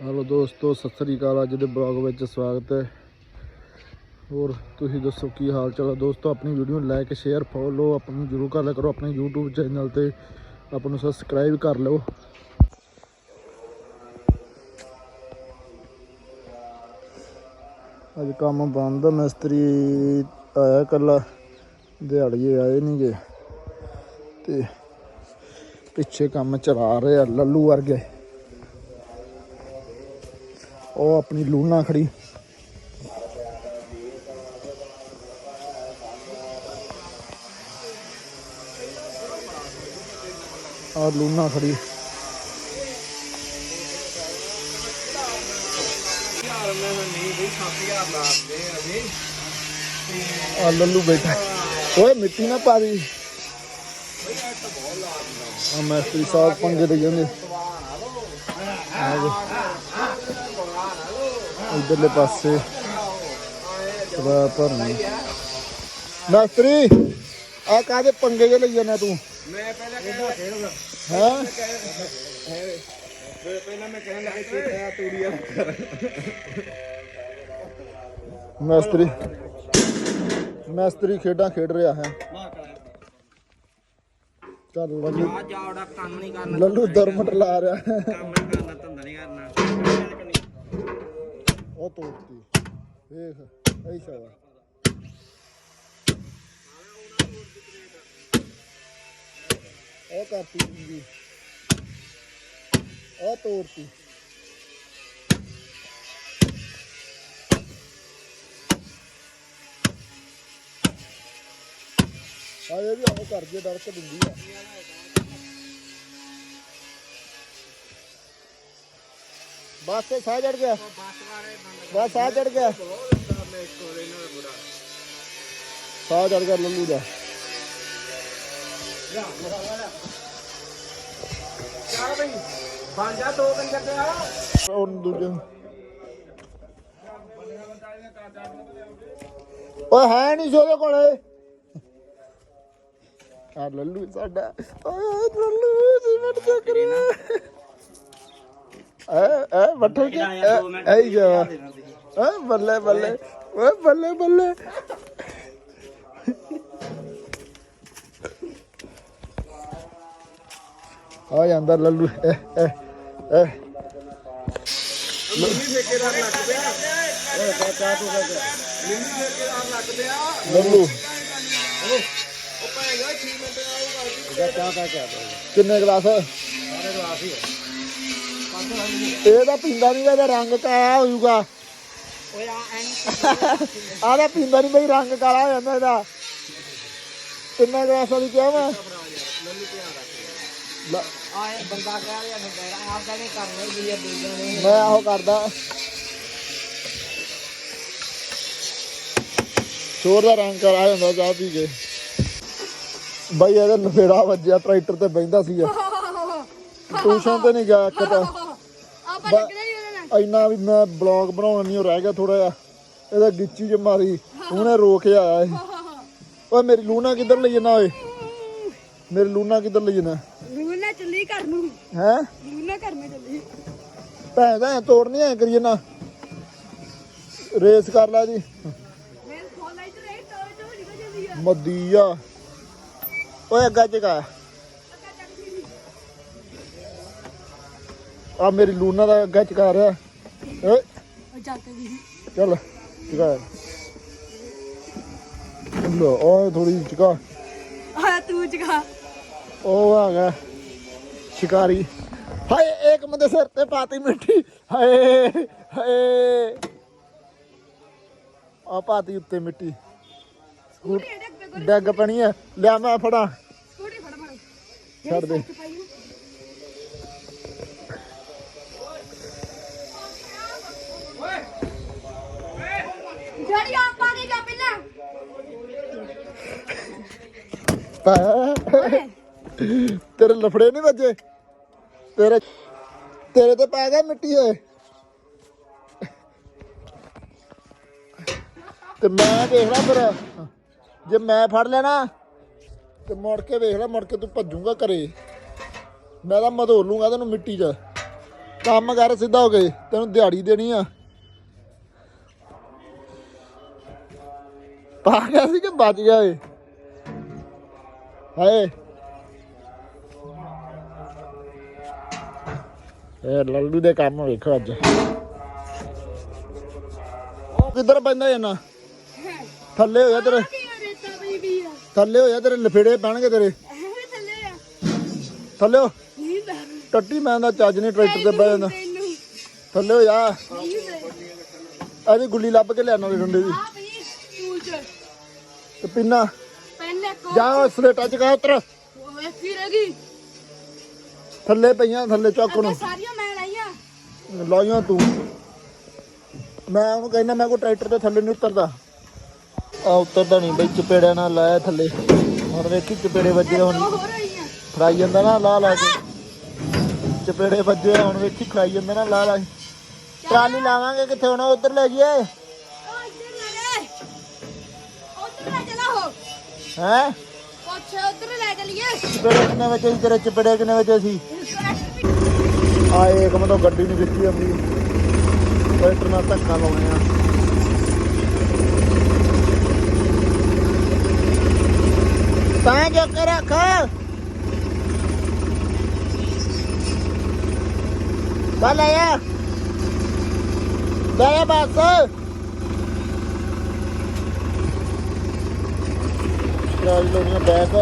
Hello ਦੋਸਤੋ, ਸਤਿ ਸ੍ਰੀ ਅਕਾਲ। ਅੱਜ ਦੇ ਬਲੌਗ ਵਿੱਚ ਸਵਾਗਤ ਹੈ। ਹੋਰ ਤੁਸੀਂ ਦੱਸੋ ਕੀ ਹਾਲ ਚਾਲ ਹੈ ਦੋਸਤੋ, ਆਪਣੀ ਵੀਡੀਓ ਲਾਈਕ ਸ਼ੇਅਰ ਫੋਲੋ ਆਪਾਂ ਨੂੰ ਜਰੂਰ ਕਰ ਲਿਆ ਕਰੋ। ਆਪਣੇ YouTube ਚੈਨਲ ਤੇ ਆਪਾਂ ਨੂੰ ਸਬਸਕ੍ਰਾਈਬ ਕਰ ਲਓ। ਅੱਜ ਕੰਮ ਬੰਦ ਮਿਸਤਰੀ ਆਇਆ ਕੱਲਾ ਦਿਹਾੜੀਏ ਆਏ ਨਹੀਂਗੇ ਤੇ ਪਿੱਛੇ ਕੰਮ ਚਲਾ ਰਹੇ ਆ, ਲੱਲੂ ਵਰਗੇ। ਉਹ ਆਪਣੀ ਲੂਣਾ ਖੜੀ। ਆ ਲੂਣਾ ਖੜੀ। ਆ ਲੱਲੂ ਬੈਠਾ। ਓਏ, ਮਿੱਟੀ ਨਾ ਪਾ ਦੀ। ਆ ਮੈਸਤਰੀ ਸਾਹਿਬ ਪੰਗੇ ਦੇ ਜਾਂਦੇ। ਆ ਇਧਰਲੇ ਪਾਸੇ ਸਦਾ ਭਰਨੀ। ਮੈਸਤਰੀ ਆ ਕਾਦੇ ਪੰਗੇ ਜੇ ਲਈ ਜਾਂਦਾ ਤੂੰ? ਮੈਂ ਪਹਿਲਾਂ ਕਹਿੰਦਾ ਖੇਡਦਾ ਹੈ? ਪਹਿਲਾਂ ਮੈਂ ਕਹਿਣ ਲੱਗਾ ਚੇਤਾ ਤੂੜੀ ਵਾਲਾ ਮੈਸਤਰੀ ਮੈਸਤਰੀ ਖੇਡਾਂ ਖੇਡ ਰਿਹਾ ਹੈ। ਚੱਲ ਲੱਲੂ। ਆ ਜਾਵੜਾ ਕੰਮ ਨਹੀਂ ਕਰਨਾ। ਲੱਲੂ ਦਰਮਟ ਲਾ ਰਿਹਾ ਹੈ। ਉਹ ਤੋੜਤੀ ਵੇਖ ਐਸਾ ਵਾ ਉਹ ਕਰਤੀ ਜੀ ਉਹ ਤੋੜਤੀ ਆ ਇਹ ਵੀ ਉਹ ਕਰ ਜੇ ਡਰਕ ਦਿੰਦੀ ਆ ਬਸ ਤੇ ਸਾਹ ਚੜ ਗਿਆ। ਬਸ ਸਾਹ ਚੜ ਗਿਆ। ਸਾਹ ਚੜ ਗਿਆ ਲੱਲੂ ਦਾ। ਚੱਲ ਬਈ ਬਣ ਜਾ ਦੋ ਦਿਨ ਕੱਟਿਆ ਉਹ ਦੂਜੇ ਓਏ ਹੈ ਨਹੀਂ ਸੀ ਉਹਦੇ ਕੋਲੇ। ਆ ਲੱਲੂ ਸਾਡਾ। ਓਏ ਲੱਲੂ ਸੀਮੈਂਟ ਚੱਕ ਰਿਹਾ। ਐ ਐ ਬੱਠਲ ਕੇ ਐ ਹੀ ਜਾ। ਐ ਬੱਲੇ ਬੱਲੇ। ਓਏ ਬੱਲੇ ਬੱਲੇ। ਆ ਜਾਂਦਾ ਲੱਲੂ। ਐ ਐ ਐ। ਮਿੰਨੀ ਠੇਕੇਦਾਰ ਲੱਗ ਪਿਆ। ਓਏ ਚਾਚਾ ਤੂੰ ਕਰ ਮਿੰਨੀ ਠੇਕੇਦਾਰ ਲੱਗ ਪਿਆ। ਲੱਲੂ। ਉਹ ਭੈਣ ਜਾ 6 ਮਿੰਟ ਕਿਆ ਕਿੰਨੇ ਗਲਾਸ? ਸਾਰੇ ਗਲਾਸ ਹੀ ਇਹ ਤਾਂ ਪੀਂਦਾ ਨਹੀਂ ਇਹਦਾ ਰੰਗ ਕਾਲਾ ਹੋ ਜਾਊਗਾ ਓਏ ਆ ਤਾਂ ਪੀਂਦਾ ਨਹੀਂ ਬਈ ਰੰਗ ਕਾਲਾ ਹੋ ਜਾਂਦਾ ਇਹਦਾ। ਕਿੰਨੇ ਗਲਾਸਾਂ ਦੀ ਕਿਹਾ ਮੈਂ? ਲੈ, ਆਏ ਬੰਦਾ ਕਹਿ ਰਿਹਾ ਫਿਰ ਆਪ ਦਾ ਨਹੀਂ ਕਰਨਾ ਹੀ ਹੈ ਦੂਜਿਆਂ ਨੇ ਮੈਂ ਆਹੋ ਕਰਦਾ। ਚੋਰ ਦਾ ਰੰਗ ਕਾਲਾ ਹੋ ਜਾਂਦਾ ਚਾਹ ਪੀ ਕੇ। ਬਈ ਇਹਦਾ ਨਫੇੜਾ ਵੱਜਿਆ ਟਰੈਕਟਰ ਤੇ ਬੈਂਦਾ ਸੀ ਟਿਊਸ਼ਨ ਤੇ ਨਹੀਂ ਗਿਆ ਇੱਕ ਤਾਂ। ਆਪਾਂ ਲੱਗਣਾ ਹੀ ਉਹਦੇ ਨਾਲ। ਇੰਨਾ ਵੀ ਮੈਂ ਬਲੌਗ ਬਣਾਉਣ ਨਹੀਂ ਰਹਿ ਗਿਆ ਥੋੜਾ ਜਿਹਾ। ਇਹਦਾ ਗਿੱਚੀ ਚ ਮਾਰੀ। ਉਹਨੇ ਰੋਕ ਆਇਆ ਇਹ ਓਏ ਮੇਰੀ ਲੂਣਾ ਕਿੱਧਰ ਲਈ ਜਾਣਾ ਓਏ? ਮੇਰੀ ਲੂਣਾ ਕਿੱਧਰ ਲਈ ਜਾਣਾ? ਲੂਨਾ ਚੱਲੀ ਘਰ ਨੂੰ। ਹੈ? ਲੂਨਾ ਘਰ ਨੂੰ ਚੱਲੀ। ਭੈਣ ਦਾ ਤੋੜਨੀ ਐ ਕਰੀ ਜਾਣਾ। ਰੇਸ ਕਰ ਲੈ ਜੀ। ਮੈਂ ਫੋਨ ਲਾਈ ਤੇ ਰਹਿ ਤੋੜ ਤੋੜ ਨਿਕਲ ਜਾਂਦੀ ਆ। ਮੱਦੀ ਆ। ਓਏ ਅੱਗਾ ਚਕਾ ਅੱਗਾ ਆ ਮੇਰੀ ਲੂਣਾ ਦਾ ਅੱਗਾ ਚਕਾ ਰਿਹਾ। ਓਏ ਚੱਕ ਚੱਲ ਚਕਾ। ਲੋ ਓਏ ਥੋੜੀ ਚਕਾ। ਆ ਤੂੰ ਚਗਾ ਉਹ ਆ ਗਿਆ। ਸ਼ਿਕਾਰੀ। ਹਾਏ ਇੱਕ ਬੰਦੇ ਸਿਰ ਤੇ ਪਾਤੀ ਮਿੱਟੀ। ਹਾਏ ਹਾਏ। ਆ ਪਾਤੀ ਉੱਤੇ ਮਿੱਟੀ। ਡੱਗ ਪਣੀ ਆ ਲਿਆ ਮੈਂ ਫੜਾ। ਸਕੂਟੀ ਫੜ ਫੜ। ਛੱਡ ਦੇ। ਪੈ- ਤੇਰੇ ਲਫੜੇ ਨਹੀਂ ਵੱਜੇ? ਤੇਰੇ ਤੇਰੇ ਤੇ ਪੈ ਗਿਆ ਮਿੱਟੀ ਓਏ। ਤੇ ਮੈਂ ਦੇਖ ਲਾ ਫਿਰ। ਜੇ ਮੈਂ ਫੜ ਲੈਣਾ, ਤੇ ਮੁੜ ਕੇ ਵੇਖ ਮੁੜ ਕੇ ਤੂੰ ਭੱਜੂਗਾ ਘਰੇ। ਮੈਂ ਤਾਂ ਮਧੋ ਲੂੰਗਾ ਤੈਨੂੰ ਮਿੱਟੀ 'ਚ। ਕੰਮ ਕਰ ਸਿੱਧਾ ਹੋ ਕੇ, ਤੈਨੂੰ ਦਿਹਾੜੀ ਦੇਣੀ ਆ। ਪਾ ਗਿਆ ਸੀ ਕਿ ਬਚ ਗਿਆ ਏ? ਹਾਏ। ਇਹ ਲੱਲੂ ਦੇ ਕੰਮ ਵੇਖੋ ਅੱਜ। ਉਹ ਕਿੱਧਰ ਪੈਂਦਾ ਇਹਨਾਂ ਥੱਲੇ ਹੋ ਜਾ ਤੇਰੇ ਥੱਲੇ ਹੋ ਜਾ ਤੇਰੇ ਲਫੇੜੇ ਪੈਣਗੇ ਤੇਰੇ। ਥੱਲੇ ਹੋ। ਟੱਟੀ ਮੈਂ ਦਾ ਚੱਜ ਨਹੀਂ ਟਰੈਕਟਰ ਤੇ ਬਹਿ ਜਾਂਦਾ। ਥੱਲੇ ਹੋ ਜਾ ਇਹਦੀ ਗੁੱਲੀ ਲੱਭ ਕੇ ਲਿਆਣਾ ਦੇ ਡੰਡੇ ਦੀ। ਪਿੰਨਾ। ਪਹਿਲੇ ਕੋ ਜਾ ਸਲੇਟਾ ਚ ਕਾ ਉਤਰ। ਓਏ ਫਿਰੇਗੀ ਥੱਲੇ ਪਈਆਂ ਥੱਲੇ ਚੱਕ ਅੱਗੇ ਨੂੰ ਸਾਰੀਆਂ ਮੈਂ ਲਾਈਆਂ। ਲਾਈਆਂ ਤੂੰ। ਮੈਂ ਉਹਨੂੰ ਕਹਿੰਦਾ ਮੈਂ ਕੋ ਟਰੈਕਟਰ ਤੇ ਥੱਲੇ ਨਹੀਂ ਉਤਰਦਾ। ਆ ਉਤਰਦਾ ਨਹੀਂ ਬਈ ਚਪੇੜਿਆਂ ਨਾਲ ਲਾਇਆ ਥੱਲੇ। ਹੁਣ ਵੇਖੀ ਚਪੇੜੇ ਵੱਜੇ ਹੁਣ। ਦੋ ਹੋਰ ਆਈਆਂ ਖੜਾਈ ਜਾਂਦਾ ਨਾ ਲਾ ਲਾ ਕੇ। ਚਪੇੜੇ ਵੱਜੇ ਹੁਣ ਵੇਖੀ ਖੜਾਈ ਜਾਂਦਾ ਨਾ ਲਾ ਲਾ ਕੇ। ਟਰਾਲੀ ਲਾਵਾਂਗੇ ਕਿੱਥੇ ਹੁਣ ਉਧਰ ਲੈ ਜਾਈਏ। ਹੈ? ਪੁੱਛ ਉੱਧਰ ਲੈ ਚਲੀਏ। ਚਪੇੜੇ ਕਿੰਨੇ ਵਜੇ ਸੀ ਤੇਰੇ ਚਪੇੜੇ ਕਿੰਨੇ ਵਜੇ ਸੀ? ਆਏ ਇੱਕ ਮਿੰਟ ਗੱਡੀ ਨਹੀਂ ਦਿੱਤੀ ਆਪਣੀ। ਟਰੈਕਟਰ ਨਾਲ ਧੱਕਾ ਲਾਉਣੇ ਆ। ਤਾਂ ਜੋ ਕੇ ਰੱਖ ਬੱਲ ਆਇਆ ਬਸ। ਟਰਾਲੀ ਲਾਉਣੀ ਆ। ਬੈਕ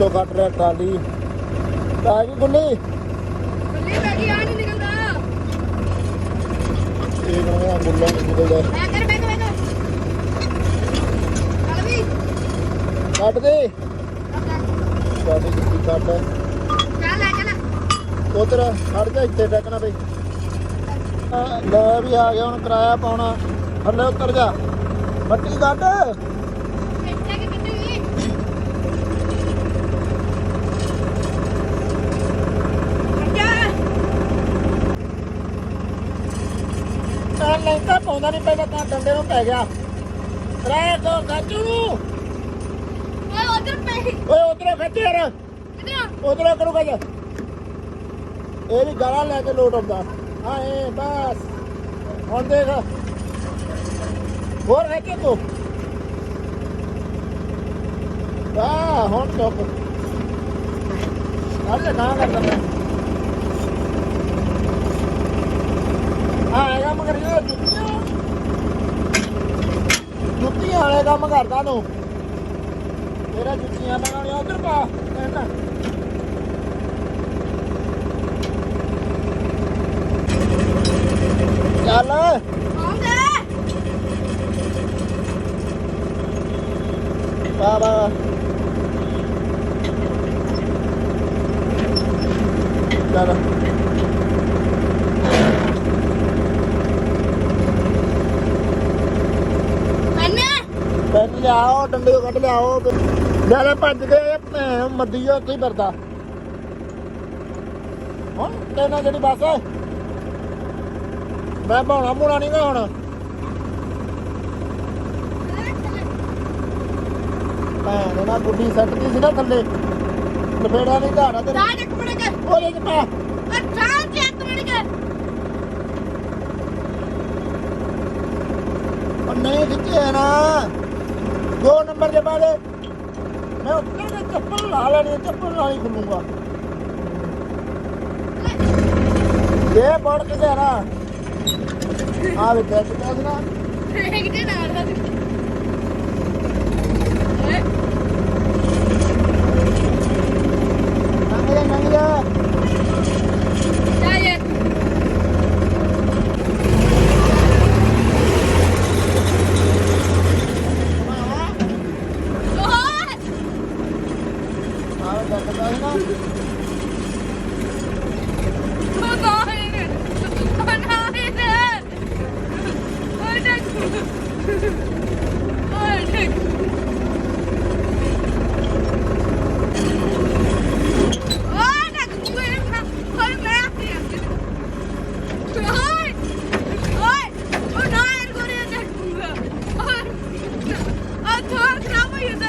ਦੋਸਤੋ ਕੱਟ ਰਿਹਾ ਟਰਾਲੀ। ਤਾਂ ਕੀ ਗੁੱਲੀ। ਬੱਲੀ ਬੈਠੀ ਆ ਨਹੀਂ ਨਿਕਲਦਾ। ਇਹ ਕਹਿੰਦਾ ਗੁੱਲਾ ਨਿਕਲਦਾ। ਮੈਂ ਕਰ ਮੈਂ ਕਰ ਚੱਲ ਵੀ। ਕੱਟ ਦੇ। ਸਾਡੀ ਗੁੱਲੀ ਕੱਟ ਚੱਲ ਲੈ ਚੱਲ। ਉਧਰ ਖੜ ਜਾ ਇੱਥੇ ਟੈਕਣਾ ਬਈ। ਆ, ਲੈ ਵੀ ਆ ਗਿਆ ਹੁਣ ਕਿਰਾਇਆ ਪਾਉਣਾ। ਥੱਲੇ ਉਤਰ ਜਾ। ਮੱਟੀ ਕੱਢ ਇੱਥੇ ਕਿ ਕਿੱਥੇ ਵੀ ਜਾ ਤਾਂ ਲੈਂਦਾ ਪਾਉਂਦਾ ਨਹੀਂ ਪਹਿਲਾਂ ਤਾਂ ਡੰਡੇ ਨੂੰ ਪੈ ਗਿਆ। ਕਿਰਾਇਆ ਦੋ ਗੱਜੂ ਓਏ ਉਧਰ ਪੈ ਓਏ ਉਧਰੋਂ ਖੱਚ ਯਾਰ। ਕਿੱਧਰ ਉਧਰੋਂ ਕਰੂਗਾ ਜਾ ਇਹ ਵੀ ਗਾਲਾਂ ਲੈ ਕੇ ਲੋਟ ਆਉਂਦਾ। ਇਹ ਬਸ। ਹੁਣ ਦੇਖ। ਹੋਰ ਹੈ ਕਿ ਤੂੰ? ਵਾਹ ਹੁਣ ਚੁੱਪ। ਅੱਲੇ ਨਾ ਕਰਦਾ ਮੈਂ ਆਏਗਾ ਮਗਰ ਇਹ ਜੁੱਤੀਆਂ ਜੁੱਤੀਆਂ ਵਾਲੇ ਕੰਮ ਕਰਦਾ ਤੂੰ। ਤੇਰਾ ਜੁੱਤੀਆਂ ਲਗਾਉਣੀਆਂ ਉਧਰ ਪਾ ਕਹਿੰਦਾ ਚੱਲ। ਪਾ ਪਾ। ਚੱਲ। ਲਿਆਓ ਡੰਡੇ ਕੱਢ ਲਿਆਓ। ਲੈ ਲੈ ਭੱਜ ਗਏ ਭੈਣ ਮੱਦੀ ਆ ਉੱਥੇ ਹੀ ਫਿਰਦਾ। ਹੁਣ ਤੇ ਨਾ ਜਿਹੜੀ ਬੱਸ। ਮੈਂ ਬਾਉਣਾ ਮੂਣਾ ਨਹੀਂ ਗਾ ਹੁਣ। ਭੈਣ ਨਾ ਗੁੱਡੀ ਸੱਟਦੀ ਸੀ ਨਾ ਥੱਲੇ। ਲਪੇੜਾ ਨਹੀਂ ਘਾੜਾ ਤੇ ਜਾ ਇੱਕ ਮਿੰਟ ਕੇ ਉਹਦੇ ਚ ਪਾ ਅੱਛਾ ਜੀ ਇੱਕ ਮਿੰਟ ਕੇ ਉਹ ਨਹੀਂ ਖਿੱਚਿਆ ਨਾ। ਦੋ ਨੰਬਰ ਦੇ ਬਾਅਦ ਮੈਂ ਉੱਤੇ ਦੇ ਚੱਪਲ ਲਾ ਲੈਣੀ ਹੈ, ਚੱਪਲ ਨਾਲ ਹੀ ਖੁੱਲੂਗਾ। ਇਹ ਬੜ ਕੇ ਨਾ ਆ ਵੀ ਬੈਠ ਕੇ ਨਾ ਇੱਕ ਦੇ ਨਾਲ ਦਾ ਨੰਗ ਜਾ ਜਾ ਜਾ ਯਾਰ ਓਏ ਆ ਬੈਠ ਕੇ ਨਾ ਉਹ ਨਾ ਹੈ ਉਹ ਨਾ ਹੈ ਓਏ ਦੇਖ ਓਏ ਦੇਖ ਓਏ ਦੇਖ ਕੋਈ ਨਾ ਕੋਈ ਨਾ ਓਏ ਓਏ ਉਹ ਨਾ ਹੈ ਕੋਈ ਨਾ ਦੇਖ ਓਏ ਆ ਥੋੜਾ ਖਰਾਬ ਹੋ ਜਾਂਦਾ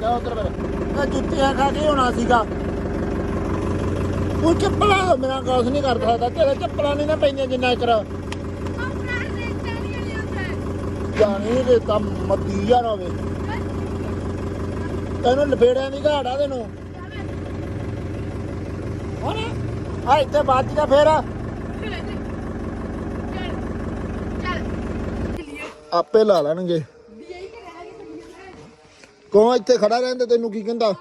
ਜਾ ਉਧਰ ਬੈਠ ਖਾ ਕੇ ਹੋਣਾ ਸੀਗਾ? ਉਹ ਚੱਪਲਾਂ, ਮੇਰਾ ਕੁਛ ਨਹੀਂ ਕਰ ਸਕਦਾ ਤੇਰੇ ਚੱਪਲਾਂ ਨਹੀਂ ਨਾ ਪੈਂਦੀਆਂ ਜਿੰਨਾ ਕਰ ਆਪਣਾ ਜਾਣੀ ਦੇ ਕੰਮ ਮੱਦੀ ਯਾਰ ਹੋਵੇ। ਤੈਨੂੰ ਲਫੇੜਿਆਂ ਦੀ ਘਾੜਾ ਤੈਨੂੰ। ਹੁਣ ਆ ਇੱਥੇ ਵੱਜ ਗਿਆ ਫੇਰ। ਆਪੇ ਲਾ ਲੈਣਗੇ। ਕੌਣ ਇੱਥੇ ਖੜਾ ਰਹਿੰਦੇ ਤੈਨੂੰ ਕੀ ਕਹਿੰਦਾ?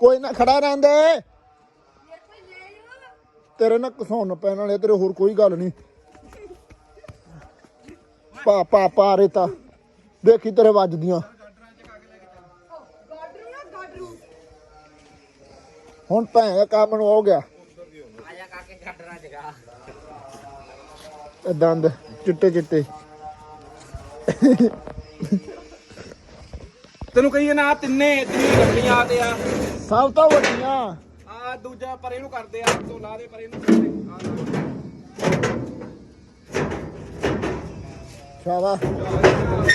ਕੋਈ ਨਾ ਖੜਾ ਰਹਿੰਦੇ। ਤੇਰੇ ਨਾਲ ਘਸਾਉਣ ਪੈਣ ਵਾਲੇ ਤੇਰੇ ਹੋਰ ਕੋਈ ਗੱਲ ਨਹੀਂ। ਪਾ ਪਾ ਪਾ ਰੇਤਾ। ਦੇਖੀ ਤੇਰੇ ਵੱਜਦੀਆਂ। ਹੁਣ ਭੈਣ ਦਾ ਕੰਮ ਨੂੰ ਹੋ ਗਿਆ। ਇਹ ਦੰਦ ਚਿੱਟੇ ਚਿੱਟੇ। ਤੈਨੂੰ ਕਹੀਏ ਨਾ ਆਹ ਤਿੰਨੇ ਤਿੰਨੇ ਗੱਡੀਆਂ ਤੇ ਆ। ਸਭ ਤੋਂ ਵੱਡੀਆਂ। ਆ ਦੂਜਾ ਪਰੇ ਨੂੰ ਕਰਦੇ ਆ ਤੋਂ ਲਾ ਦੇ ਪਰੇ ਨੂੰ ਕਰਦੇ ਆ। ਸ਼ਾਬਾਸ਼ ਸ਼ਾਬਾਸ਼।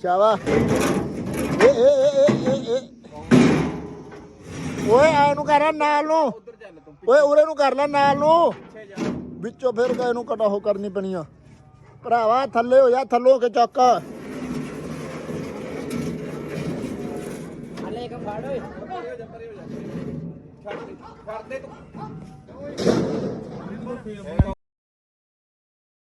ਸ਼ਾਬਾਸ਼। ਏ ਏ ਏ ਏ, ਏ ਏ। ਓਏ ਆ ਨੂੰ ਕਰ ਨਾਲ ਨੂੰ। ਓਏ ਉਰੇ ਨੂੰ ਕਰ ਲੈ ਨਾਲ ਨੂੰ। ਵਿੱਚੋਂ ਫਿਰ ਕੇ ਇਹਨੂੰ ਕਟਾ ਹੋ ਕਰਨੀ ਪੈਣੀ ਆ। ਭਰਾਵਾ ਥੱਲੇ ਹੋ ਜਾ ਥੱਲੋਂ ਕੇ ਚੱਕ। ਛੱਡ ਦੇ ਤੂੰ